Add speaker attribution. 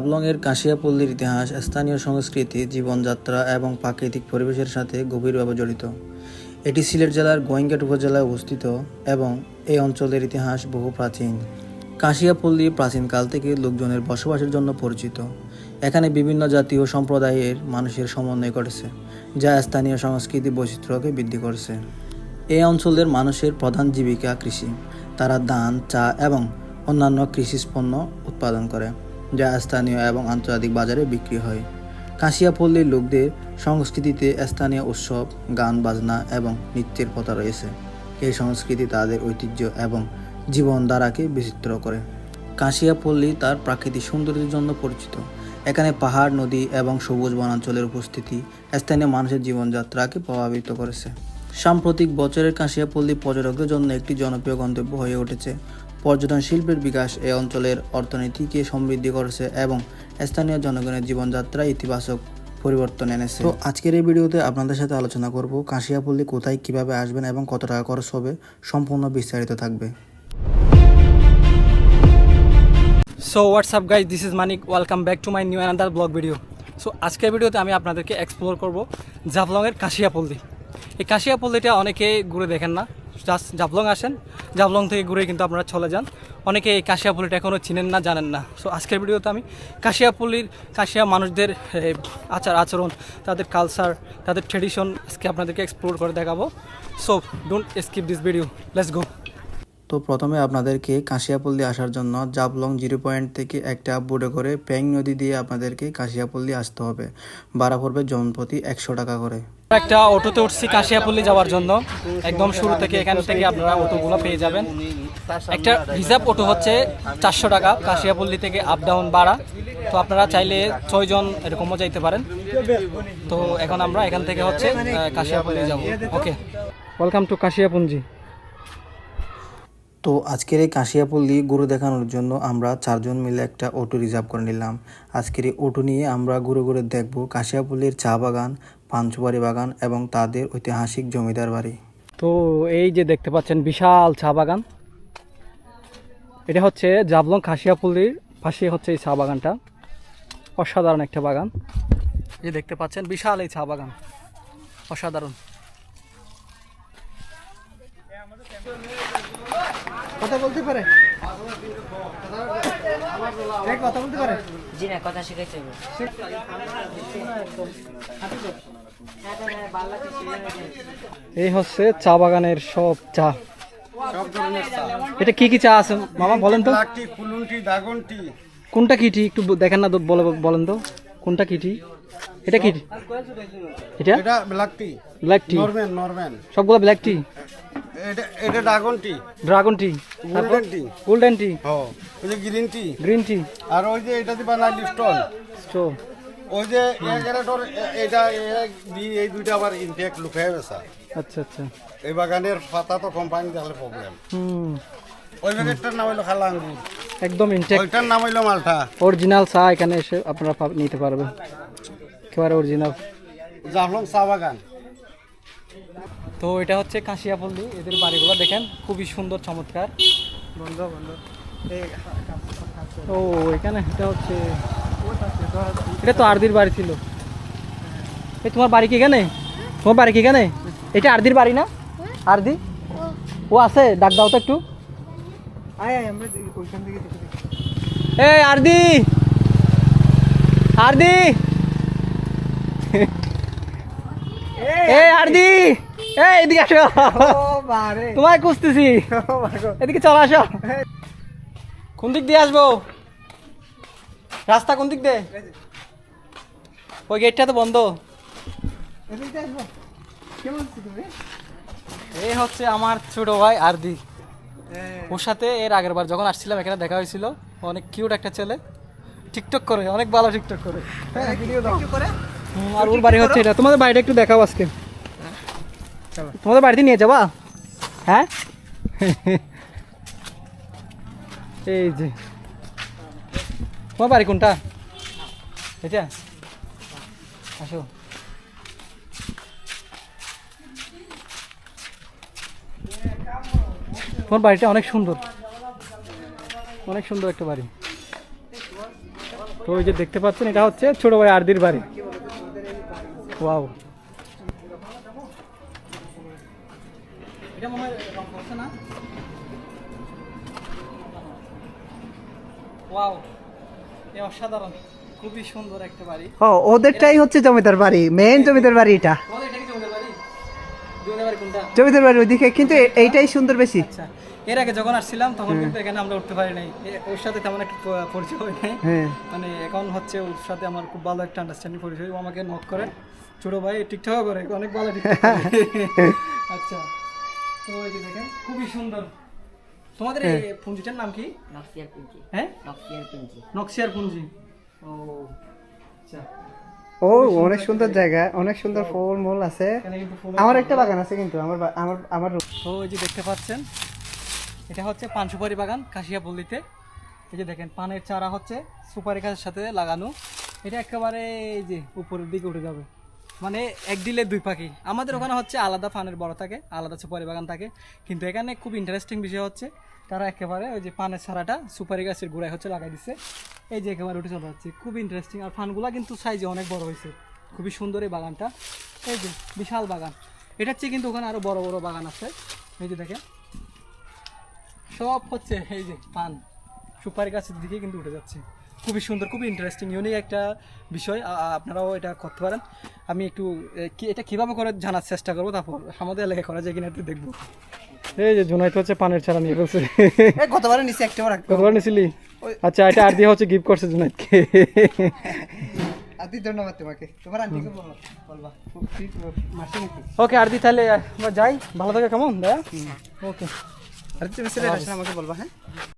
Speaker 1: জাবলংয়ের কাশিয়াপল্লীর ইতিহাস, স্থানীয় সংস্কৃতি, জীবনযাত্রা এবং প্রাকৃতিক পরিবেশের সাথে গভীরভাবে জড়িত। এটি সিলেট জেলার গোয়েঙ্গাট উপজেলায় অবস্থিত এবং এই অঞ্চলের ইতিহাস বহু প্রাচীন। কাশিয়াপল্লী প্রাচীনকাল থেকে লোকজনের বসবাসের জন্য পরিচিত। এখানে বিভিন্ন জাতীয় সম্প্রদায়ের মানুষের সমন্বয় ঘটেছে, যা স্থানীয় সংস্কৃতি বৈচিত্র্যকে বৃদ্ধি করেছে। এই অঞ্চলের মানুষের প্রধান জীবিকা কৃষি। তারা ধান, চা এবং অন্যান্য কৃষি পণ্য উৎপাদন করে। যা স্থানীয় এবং আন্তর্জাতিক বাজারে বিক্রি হয়। কাশিয়াপল্লীর লোকদের সংস্কৃতিতে স্থানীয় উৎসব, গান, বাজনা এবং নৃত্যের প্রথা রয়েছে। এই সংস্কৃতি তাদের ঐতিহ্য এবং জীবনধারাকে বিচিত্র করে। কাশিয়াপল্লী তার প্রাকৃতিক সৌন্দর্যের জন্য পরিচিত। এখানে পাহাড়, নদী এবং সবুজ বনাঞ্চলের উপস্থিতি স্থানীয় মানুষের জীবনযাত্রাকে প্রভাবিত করেছে। সাম্প্রতিক বছরের কাশিয়াপল্লী পর্যটকদের জন্য একটি জনপ্রিয় গন্তব্য হয়ে উঠেছে পর্যটন শিল্পের বিকাশ এই অঞ্চলের অর্থনীতিকে সমৃদ্ধি করেছে এবং স্থানীয় জনগণের জীবনযাত্রায় ইতিবাচক পরিবর্তন এনেছে। তো আজকের এই ভিডিওতে আপনাদের সাথে আলোচনা করব কাশিয়াপল্লী কোথায় কীভাবে আসবেন এবং কত টাকা খরচ হবে সম্পূর্ণ বিস্তারিত থাকবে।
Speaker 2: So WhatsApp guys this is Manik welcome back to my new another blog video so আজকের ভিডিওতে আমি আপনাদেরকে এক্সপ্লোর করব জাফলংয়ের কাশিয়াপল্লি। এই কাশিয়াপল্লিটা অনেকে ঘুরে দেখেন না। জাস্ট জাবলং আসেন। জাবলং থেকে ঘুরে কিন্তু আপনারা চলে যান। অনেকে এই কাশিয়াপুলিটা এখনও চিনেন না, জানেন না। সো আজকের ভিডিওতে আমি কাশিয়াপুলির কাশিয়া মানুষদের আচার, আচরণ, তাদের কালচার তাদের ট্রেডিশন আজকে আপনাদেরকে এক্সপ্লোর করে দেখাবো। So don't skip this video let's go
Speaker 1: তো প্রথমে আপনাদেরকে কাশিয়াপল্লী আসার জন্য জাবলং জিরো পয়েন্ট থেকে একটা বোটে করে প্যাং নদী দিয়ে আপনাদেরকে কাশিয়াপল্লী আসতে হবে। ভাড়া পড়বে জনপ্রতি একশো টাকা করে।
Speaker 2: একটা অটোতে উঠছি কাশিয়াপল্লী যাওয়ার জন্য। একদম শুরু থেকে এখান থেকে আপনারা অটোগুলো পেয়ে যাবেন। একটা রিজার্ভ অটো হচ্ছে চারশো টাকা, কাশিয়াপল্লী থেকে আপ ডাউন ভাড়া। তো আপনারা চাইলে ছয়জন এরকমও যাইতে পারেন। তো এখন আমরা এখান থেকে হচ্ছে কাশিয়াপল্লী যাব। Okay welcome to Kashiapunji.
Speaker 1: তো আজকের এই কাশিয়াপল্লী ঘুরে দেখানোর জন্য আমরা চারজন মিলে একটা অটো রিজার্ভ করে নিলাম। আজকের এই অটো নিয়ে আমরা ঘুরে ঘুরে দেখব কাশিয়াপল্লীর চা বাগান, পাঞ্চবাড়ি বাগান এবং তাদের ঐতিহাসিক জমিদার বাড়ি।
Speaker 2: তো এই যে দেখতে পাচ্ছেন বিশাল চা বাগান। এটা হচ্ছে জাবলং কাশিয়াপল্লির পাশে হচ্ছে এই চা বাগানটা। অসাধারণ একটা বাগান। এই দেখতে পাচ্ছেন বিশাল এই চা বাগান। অসাধারণ। কথা বলতে পারে? কথা বলতে পারে?
Speaker 3: জি না কথা
Speaker 2: এই হচ্ছে চা বাগানের সব চা। এটা কি কি চা আছে? মামা বলেন তো। কোনটা কি টি? একটু দেখেন না বলেন তো। কোনটা কি টি এটা কি টি এটা?
Speaker 4: এটা black tea
Speaker 2: black tea
Speaker 4: normal normal
Speaker 2: সবগুলো ব্ল্যাক টি
Speaker 4: এটা এটা dragon tea
Speaker 2: dragon tea
Speaker 4: golden tea
Speaker 2: golden tea
Speaker 4: হ ওই যে গ্রিন টি
Speaker 2: গ্রিন টি
Speaker 4: আর ওই যে এটা দিবা না লিস্টন
Speaker 2: তো
Speaker 4: ওই যে এগারোটার এটা এই দুইটা আবার ইনটেক লুকাই বেসা
Speaker 2: আচ্ছা আচ্ছা।
Speaker 4: এই বাগানের পাতা তো কোম্পানি দেখলে প্রবলেম
Speaker 2: হুম।
Speaker 4: ওই প্যাকেটটার নাম হইল খালা আঙ্গুর
Speaker 2: একদম ইনটেক
Speaker 4: ওইটার নাম হইল মালটা।
Speaker 2: অরিজিনাল চা এখানে এসে আপনারা নিতে পারবেন। একেবারে অরিজিনাল
Speaker 4: জাফলং চা বাগান।
Speaker 2: তো এটা হচ্ছে কাশিয়াপল্লী। এদের বাড়িগুলো দেখেন খুবই সুন্দর চমৎকার। ও এখানে এটা হচ্ছে এটা তো আরদির বাড়ি ছিল। এই তোমার বাড়ি কি এখানে? তোমার বাড়ি কি এখানে? এটা আরদির বাড়ি না? আরদি? ও আছে ডাক দাও তো একটু। এই আরদি! আরদি! এই আরদি! এই এদিকে আসো। তোমায় খুঁজতেছি। এদিকে চলে আসো। কোন দিক দিয়ে আসব? রাস্তা কোন দিক দিয়ে? ওই গেটটা তো বন্ধ। এই হচ্ছে আমার ছোট ভাই আরদি। ওর সাথে এর আগের বার যখন আসছিলাম এখানে দেখা হয়েছিল। অনেক কিউট একটা ছেলে। টিকটক করে অনেক ভালো টিকটক করে। আর ওর বাড়ি হচ্ছে এটা। তোমাদের বাড়িটা একটু দেখাও আজকে। তোমাদের বাড়িতে নিয়ে যাবা? হ্যাঁ? এই যে। তোমার বাড়ি কোনটা? এটা? আসো। তোমার বাড়িটা অনেক সুন্দর। অনেক সুন্দর একটা বাড়ি। তো ওই যে দেখতে পাচ্ছেন এটা হচ্ছে ছোট ভাই আরদির বাড়ি। ওয়াও। অসাধারণ। খুবই সুন্দর একটা বাড়ি।
Speaker 3: ও ওদেরটাই হচ্ছে জমিদার বাড়ি মেইন জমিদার বাড়ি এটা
Speaker 2: তোমাদের এটা কি জমিদার বাড়ি জমিদার বাড়ি কোনটা?
Speaker 3: ওইদিকে কিন্তু এইটাই সুন্দর বেশি।
Speaker 2: আচ্ছা। এর আগে যখন আসছিলাম তখন কিন্তু এখানে আমরা উঠতে পারি নাই। ওর সাথে তেমন একটা পরিচয় হয় নাই।
Speaker 3: হ্যাঁ।
Speaker 2: মানে এখন হচ্ছে ওর সাথে আমার খুব ভালো একটা আন্ডারস্ট্যান্ডিং পরিচয়। ও আমাকে নক করে ছোট ভাই টিকটকও করে অনেক ভালো টিকটক আচ্ছা। তো এই যে দেখেন খুবই সুন্দর। তোমাদের এই পুঞ্জিটার নাম কি?
Speaker 5: নকশিয়ার পুঞ্জি।
Speaker 2: হ্যাঁ?
Speaker 5: নকশিয়ার পুঞ্জি।
Speaker 2: নকশিয়ার পুঞ্জি। ও। আচ্ছা।
Speaker 3: ও অনেক সুন্দর জায়গা। অনেক সুন্দর ফল মূল আছে। আমার একটা বাগান আছে কিন্তু আমার আমার আমার
Speaker 2: এই যে দেখতে পাচ্ছেন এটা হচ্ছে পান সুপারি বাগান কাশিয়াপল্লিতে এই যে দেখেন পানের চারা হচ্ছে সুপারি গাছের সাথে লাগানো। এটা একেবারে এই যে উপরের দিকে উঠে যাবে। মানে এক দিলে দুই পাখি। আমাদের ওখানে হচ্ছে আলাদা পানের বড় থাকে আলাদা সুপারি বাগান থাকে। কিন্তু এখানে খুব ইন্টারেস্টিং বিষয় হচ্ছে তারা একেবারে ওই যে পানের চারাটা সুপারি গাছের গোড়ায় হচ্ছে লাগাই দিচ্ছে এই যে একেবারে উঠে চলে যাচ্ছে। খুব ইন্টারেস্টিং আর ফানগুলা কিন্তু সাইজে অনেক বড় হয়েছে। খুবই সুন্দর এই বাগানটা। এই যে বিশাল বাগান। এটার চেয়ে কিন্তু ওখানে আরও বড় বড় বাগান আছে। এই যে দেখেন। সব হচ্ছে এই যে পান সুপারি গাছের দিকে কিন্তু উঠে যাচ্ছে। খুবই সুন্দর, খুবই ইন্টারেস্টিং ইউনিক একটা বিষয়। আপনারাও এটা করতে পারেন। আমি একটু এটা কীভাবে করে জানার চেষ্টা করব? তারপর আমাদের এলাকায় করা যায় কিনা একটু দেখব। এই যে জোনাইতে হচ্ছে পানের ছাড়া নিয়ে ফেলছে।
Speaker 3: গতবারে নিছি একটা বার
Speaker 2: কতবার নিছিলি? আচ্ছা এটা আর দিয়ে হচ্ছে গিফট করছে জোনাইতকে
Speaker 3: আদি ধন্যবাদ তোমাকে। তোমার আন্টিকে বলবা।
Speaker 2: ওকে আর দি তাহলে যাই। ভালো থাকে কেমন দয়া ওকে।
Speaker 3: আর তুমি আমাকে বলবা হ্যাঁ?